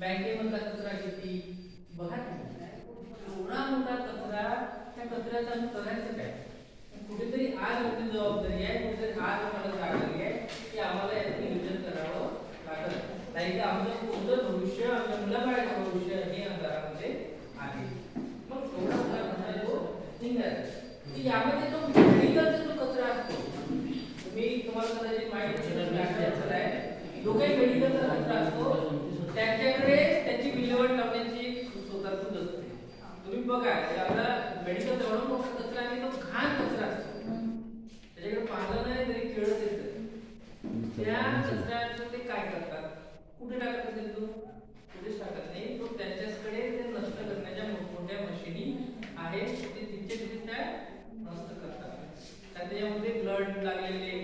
बँकेमधला कचरा किती बघा एवढा मोठा कचरा त्या कचऱ्याचा करायचं काय? कुठेतरी आज आपली जबाबदारी आहे. कुठेतरी आज आम्हाला जाणवली आहे की आम्हाला याचं नियोजन करावं लागत नाही तर आमचं कोणतं भविष्य आमच्या मुलाबाळाचं भविष्य हे अंधारामध्ये आहे. मग एवढा मोठा कचरा जो यामध्ये जो मेडिकलचा जो कचरा असतो मी तुम्हाला कदाचित माहिती लोक मेडिकलचा कचरा त्याला मेडिकल तेवढा मोठा कचरा आणि तो घाण कचरा असतो त्याच्याकडे पाहिलं नाही तरी खेळत येत. त्या कचऱ्याचं ते काय करतात? कुठे टाकत असेल तो? कुठेच टाकत नाही. तो त्यांच्याकडे ते नष्ट करण्याच्या मोठमोठ्या मशिनी आहेत. ते तिथे तिथे त्या नष्ट करतात. त्याच्यामध्ये ब्लड लागलेले